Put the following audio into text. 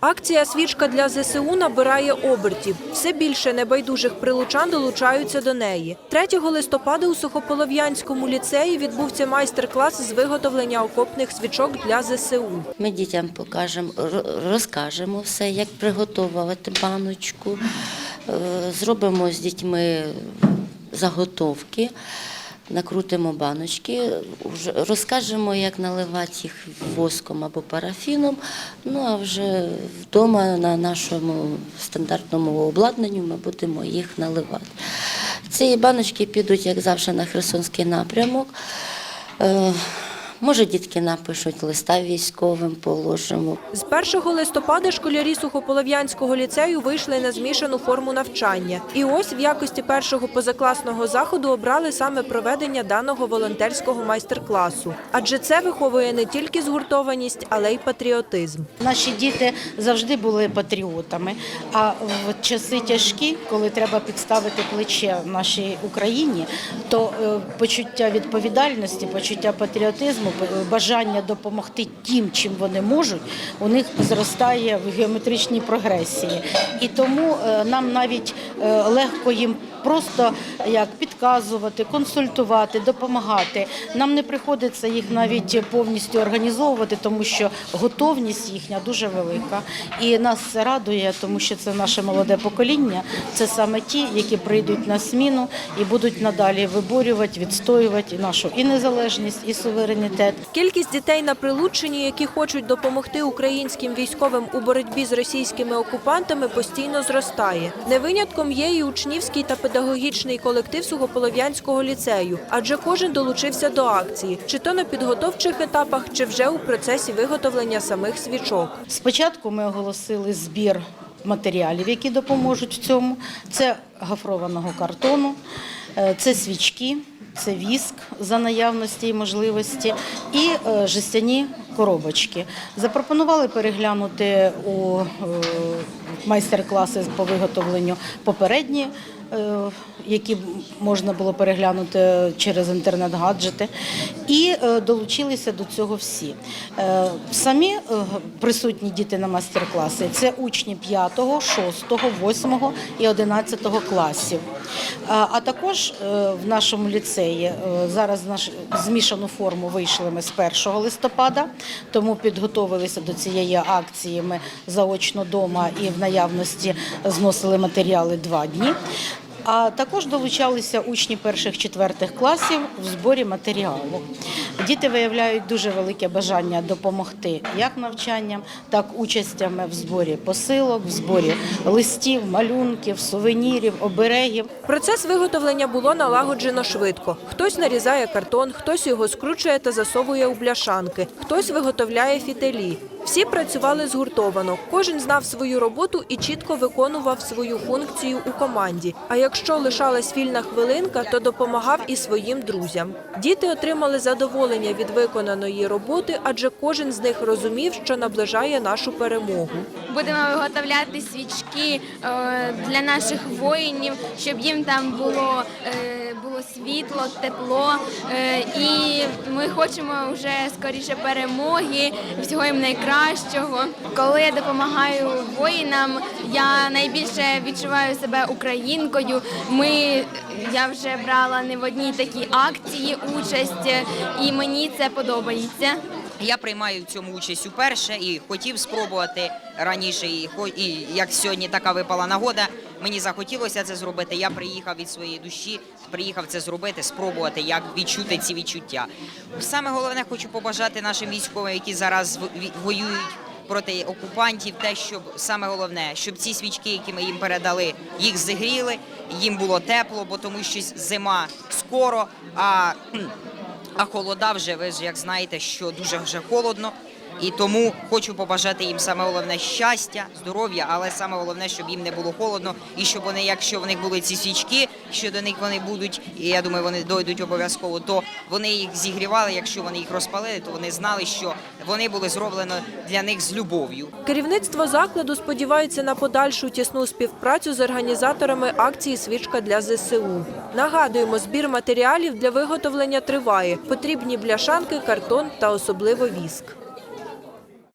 Акція свічка для ЗСУ набирає обертів. Все більше небайдужих прилучан долучаються до неї. 3 листопада у Сухополов'янському ліцеї відбувся майстер-клас з виготовлення окопних свічок для ЗСУ. Ми дітям покажемо, розкажемо все, як приготувати баночку. Е, Зробимо з дітьми заготовки, накрутимо баночки, розкажемо, як наливати їх воском або парафіном. Ну а вже вдома на нашому стандартному обладнанні ми будемо їх наливати. Ці баночки підуть, як завжди, на Херсонський напрямок. Може, дітки напишуть листа військовим, положимо. З 1 листопада школярі Сухополов'янського ліцею вийшли на змішану форму навчання. І ось в якості першого позакласного заходу обрали саме проведення даного волонтерського майстер-класу. Адже це виховує не тільки згуртованість, але й патріотизм. Наші діти завжди були патріотами. А в часи тяжкі, коли треба підставити плече нашій Україні, то е, почуття відповідальності, почуття патріотизму, п- бажання допомогти тим, чим вони можуть, у них зростає в геометричній прогресії. І тому е, нам навіть е, легко їм просто як підказувати, консультувати, допомагати. Нам не приходиться їх навіть повністю організовувати, тому що готовність їхня дуже велика. І нас це радує, тому що це наше молоде покоління. Це саме ті, які прийдуть на зміну і будуть надалі виборювати, відстоювати нашу і незалежність, і суверенітет. Кількість дітей на Прилуччині, які хочуть допомогти українським військовим у боротьбі з російськими окупантами, постійно зростає. Не винятком є і учнівський та педагогічний колектив Сухополов'янського ліцею, адже кожен долучився до акції, чи то на підготовчих етапах, чи вже у процесі виготовлення самих свічок. Спочатку ми оголосили збір матеріалів, які допоможуть в цьому. Це гофрованого картону, е, це свічки, це віск за наявності і можливості, і е, жестяні коробочки. Запропонували переглянути у е, майстер-класи по виготовленню попередні. е, Які можна було переглянути через інтернет-гаджети, і е, долучилися до цього всі. Е, Самі присутні діти на майстер-класи це учні 5, 6, 8 і 11 класів. А також в нашому ліцеї зараз змішану форму вийшли ми з 1 листопада, тому підготовилися до цієї акції. Ми заочно вдома і в наявності зносили матеріали два дні. А також долучалися учні перших-четвертих класів в зборі матеріалу. Діти виявляють дуже велике бажання допомогти як навчанням, так участями в зборі посилок, в зборі листів, малюнків, сувенірів, оберегів. Процес виготовлення було налагоджено швидко. Хтось нарізає картон, хтось його скручує та засовує у бляшанки, хтось виготовляє фітелі. Всі працювали згуртовано. Кожен знав свою роботу і чітко виконував свою функцію у команді. А якщо лишалась вільна хвилинка, то допомагав і своїм друзям. Діти отримали задоволення від виконаної роботи, адже кожен з них розумів, що наближає нашу перемогу. Будемо виготовляти свічки е, для наших воїнів, щоб їм там було, е, було світло, тепло. Е, І ми хочемо вже скоріше перемоги, всього їм найкращого. Коли я допомагаю воїнам, я найбільше відчуваю себе українкою. Ми я вже брала не в одній такій акції участь, і мені це подобається. Я приймаю в цьому участь уперше і хотів спробувати раніше. І, і як сьогодні така випала нагода, мені захотілося це зробити. Я приїхав від своєї душі, приїхав це зробити, спробувати, як відчути ці відчуття. Саме головне хочу побажати нашим військовим, які зараз воюють. Проти окупантів, те, щоб саме головне, щоб ці свічки, які ми їм передали, їх зігріли, їм було тепло, бо тому що зима скоро. А а холода вже ви ж як знаєте, що дуже вже холодно. І тому хочу побажати їм саме головне щастя, здоров'я, але саме головне, щоб їм не було холодно, і щоб вони, якщо в них були ці свічки, що до них вони будуть, і я думаю, вони дойдуть обов'язково, то вони їх зігрівали. Якщо вони їх розпалили, то вони знали, що вони були зроблені для них з любов'ю. Керівництво закладу сподівається на подальшу тісну співпрацю з організаторами акції Свічка для ЗСУ. Нагадуємо, збір матеріалів для виготовлення триває. Потрібні бляшанки, картон та особливо віск.